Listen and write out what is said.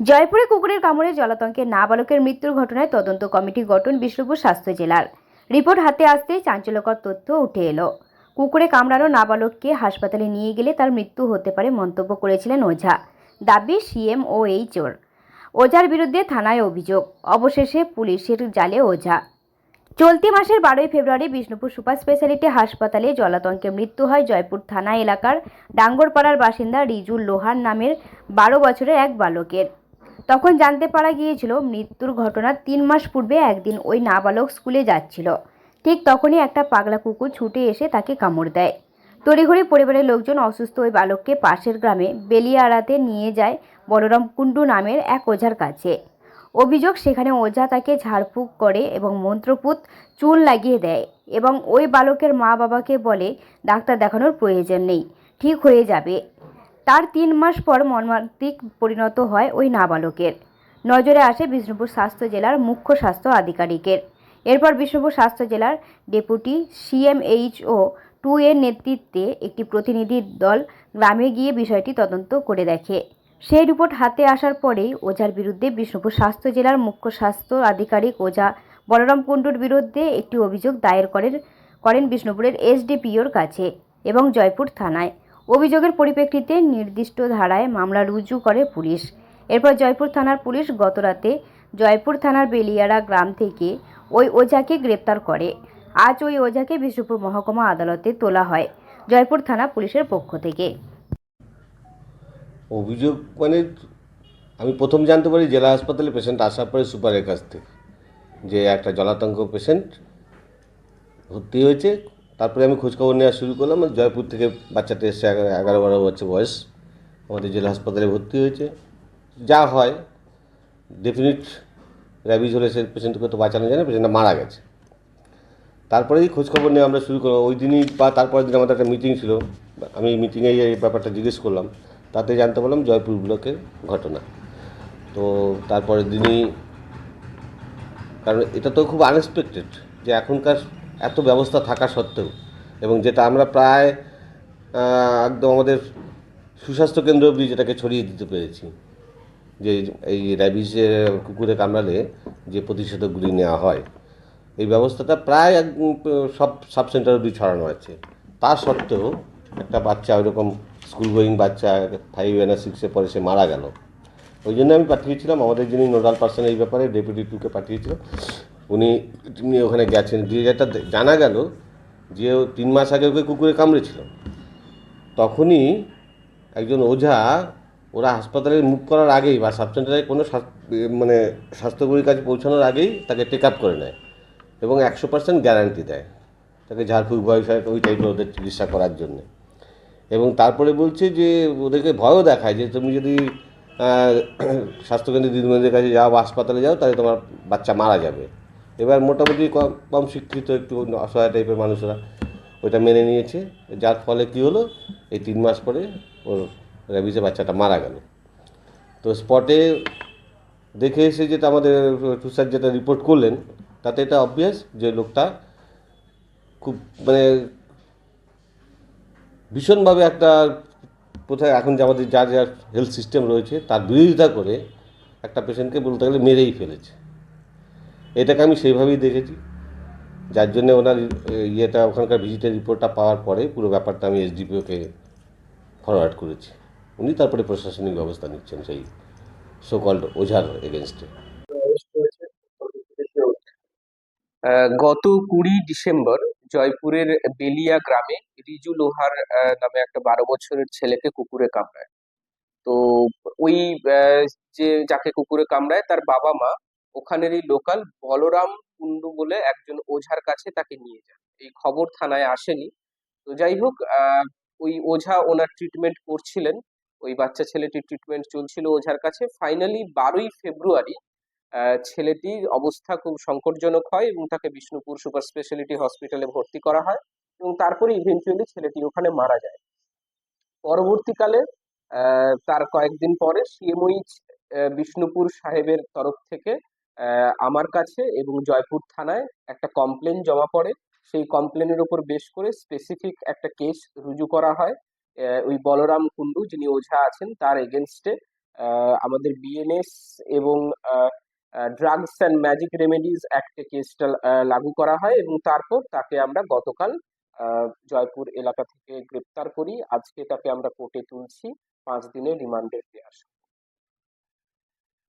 জয়পুরে কুকুরের কামড়ে জলাতঙ্কে নাবালকের মৃত্যুর ঘটনায় তদন্ত কমিটি গঠন বিষ্ণুপুর স্বাস্থ্য জেলার। রিপোর্ট হাতে আসতেই চাঞ্চল্যকর তথ্য উঠে এলো। কুকুরে কামড়ানো নাবালককে হাসপাতালে নিয়ে গেলে তার মৃত্যু হতে পারে মন্তব্য করেছিলেন ওঝা, দাবি সিএম ও এইচওর ওঝার বিরুদ্ধে থানায় অভিযোগ, অবশেষে পুলিশের জালে ওঝা। চলতি মাসের বারোই ফেব্রুয়ারি বিষ্ণুপুর সুপার স্পেশালিটি হাসপাতালে জলাতঙ্কে মৃত্যু হয় জয়পুর থানা এলাকার ডাঙ্গরপাড়ার বাসিন্দা রিজুল লোহার নামের বারো বছরের এক বালকের। তখন জানতে পারা গিয়েছিল মৃত্যুর ঘটনার তিন মাস পূর্বে একদিন ওই নাবালক স্কুলে যাচ্ছিল। ঠিক তখনই একটা পাগলা কুকুর ছুটে এসে তাকে কামড় দেয়। তড়িঘড়ি পরিবারের লোকজন অসুস্থ ওই বালককে পাশের গ্রামে বেলিয়াড়াতে নিয়ে যায় বলরাম কুণ্ডু নামের এক ওঝার কাছে। অভিযোগ সেখানে ওঝা তাকে ঝাড়ফুঁক করে এবং মন্ত্রপুত চুল লাগিয়ে দেয় এবং ওই বালকের মা বাবাকে বলে, ডাক্তার দেখানোর প্রয়োজন নেই, ঠিক হয়ে যাবে। তার তিন মাস পর মর্মান্তিক পরিণত হয় ওই নাবালকের। নজরে আসে বিষ্ণুপুর স্বাস্থ্য জেলার মুখ্য স্বাস্থ্য আধিকারিকের। এরপর বিষ্ণুপুর স্বাস্থ্য জেলার ডেপুটি সিএমএইচও টু এর নেতৃত্বে একটি প্রতিনিধি দল গ্রামে গিয়ে বিষয়টি তদন্ত করে দেখে। সেই রিপোর্ট হাতে আসার পরেই ওঝার বিরুদ্ধে বিষ্ণুপুর স্বাস্থ্য জেলার মুখ্য স্বাস্থ্য আধিকারিক ওঝা বলরাম কুণ্ডুর বিরুদ্ধে একটি অভিযোগ দায়ের করেন করেন বিষ্ণুপুরের এসডিপিওর কাছে এবং জয়পুর থানায়। অভিযোগের পরিপ্রেক্ষিতে নির্দিষ্ট ধারায় মামলা রুজু করে পুলিশ। এরপর জয়পুর থানার পুলিশ গতরাতে জয়পুর থানার বেলিয়ারা গ্রাম থেকে ওই ওঝাকে গ্রেপ্তার করে। আজ ওই ওঝাকে বিষ্ণুপুর মহকুমা আদালতে তোলা হয়, জয়পুর থানা পুলিশের পক্ষ থেকে। অভিযোগ মানে আমি প্রথম জানতে পারি জেলা হাসপাতালে পেশেন্ট আসার পরে সুপারের কাছ থেকে, যে একটা জলাতঙ্ক পেশেন্ট ভর্তি হয়েছে তারপরে আমি খোঁজখবর নেওয়া শুরু করলাম জয়পুর থেকে বাচ্চাটা এগারো এগারো, বারো বছর বয়স। আমাদের জেলা হাসপাতালে ভর্তি হয়েছে। যা হয় ডেফিনিট র্যাবিজ হলে সে পেশেন্টকে তো বাঁচানো যায় না পেশেন্টটা মারা গেছে। তারপরেই খোঁজখবর নিয়ে আমরা শুরু করলাম। ওই দিনই বা তারপরের দিন আমাদের একটা মিটিং ছিল। আমি মিটিংয়ে এই ব্যাপারটা জিজ্ঞেস করলাম। তাতে জানতে পারলাম জয়পুর ব্লকের ঘটনা। তো তারপরের দিনই, কারণ এটা তো খুব আনএক্সপেক্টেড যে এখনকার এত ব্যবস্থা থাকা সত্ত্বেও এবং যেটা আমরা প্রায় একদম আমাদের সুস্বাস্থ্য কেন্দ্র অবধি যেটাকে ছড়িয়ে দিতে পেরেছি। যে এই র্যাবিসের কুকুরে কামড়ালে যে প্রতিষেধকগুলি নেওয়া হয়, এই ব্যবস্থাটা প্রায় এক সব সাব সেন্টার অবধি ছড়ানো আছে। তা সত্ত্বেও একটা বাচ্চা ওইরকম স্কুল গোয়িং বাচ্চা, ফাইভ এনা সিক্সে পরে সে মারা গেল। ওই জন্য আমি পাঠিয়েছিলাম, আমাদের যিনি নোডাল পার্সন এই ব্যাপারে, ডেপুটি টুকে পাঠিয়েছিলাম। উনি উনি ওখানে গেছেন গিয়ে যেটা জানা গেল যে ও তিন মাস আগে ওকে কুকুরে কামড়েছিল। তখনই একজন ওঝা ওরা হাসপাতালে মুখ করার আগেই বা সাব সেন্টারে কোনো মানে স্বাস্থ্যকর্মীর কাছে পৌঁছানোর আগেই তাকে টেক আপ করে নেয় এবং একশো পার্সেন্ট গ্যারান্টি দেয়। তাকে ঝাড়ফুঁক বয়স ওই টাইপের ওদের চিকিৎসা করার জন্যে। এবং তারপরে বলছে যে ওদেরকে ভয়ও দেখায় যে তুমি যদি আহ, স্বাস্থ্যকেন্দ্রের দিদিমণিদের কাছে যাও বা হাসপাতালে যাও তাহলে তোমার বাচ্চা মারা যাবে। এবার মোটামুটি কম কম শিক্ষিত একটু অসহায় টাইপের মানুষরা ওইটা মেনে নিয়েছে। যার ফলে কী হলো, এই তিন মাস পরে ওর র্যাবিসে বাচ্চাটা মারা গেল। তো স্পটে দেখে এসে যেটা আমাদের টুসার যেটা রিপোর্ট করলেন, তাতে এটা অবভিয়াস যে লোকটা খুব মানে ভীষণভাবে একটা কোথায় এখন যে আমাদের যার যার হেলথ সিস্টেম রয়েছে, তার বিরোধিতা করে একটা পেশেন্টকে বলতে গেলে মেরেই ফেলেছে। এটাকে আমি সেইভাবেই দেখেছি। যার জন্য ওনার ইয়েটা, ওখানকার ভিজিটের রিপোর্টটা পাওয়ার পরে পুরো ব্যাপারটা আমি এসডিপিওকে ফরওয়ার্ড করেছি। উনি তারপরে প্রশাসনিক ব্যবস্থা নিচ্ছেন সেই সোকল্ড ওঝার এগেনস্টে গত কুড়ি ডিসেম্বর জয়পুরের বেলিয়া গ্রামে রিজু লোহার নামে একটা বারো বছরের ছেলেকে কুকুরে কামড়ায়। তো ওই যে, যাকে কুকুরে কামড়ায়, তার বাবা মা ওখানেরই লোকাল বলরাম কুন্ডু বলে একজন ওঝার কাছে তাকে নিয়ে যান। এই খবর থানায় আসেনি। তো যাই হোক ওই ওঝা ওনার ট্রিটমেন্ট করছিলেন। ওই বাচ্চা ছেলেটির ট্রিটমেন্ট চলছিল ওঝার কাছে। ফাইনালি বারোই ফেব্রুয়ারি ছেলেটির অবস্থা খুব সংকটজনক হয় এবং তাকে বিষ্ণুপুর সুপার স্পেশালিটি হসপিটালে ভর্তি করা হয় এবং তারপরে ইভেন্চুয়ালি ছেলেটি ওখানে মারা যায়। পরবর্তীকালে আহ, তার কয়েকদিন পরে সিএমওইচ বিষ্ণুপুর সাহেবের তরফ থেকে আমার কাছে এবং জয়পুর থানায় একটা কমপ্লেন জমা পড়ে। সেই কমপ্লেনের উপর বেশ করে স্পেসিফিক একটা কেস রুজু করা হয়। ওই বলরাম কুন্ডু যিনি ওঝা আছেন, তার এগেনস্টে আমাদের বিএনএস এবং ড্রাগস অ্যান্ড ম্যাজিক রেমেডিজ অ্যাক্টে কেসটা লাগু করা হয় এবং তারপর তাকে আমরা গতকাল জয়পুর এলাকা থেকে গ্রেপ্তার করি। আজকে তাকে আমরা কোর্টে তুলছি। পাঁচ দিনের রিমান্ডে নিয়ে আসব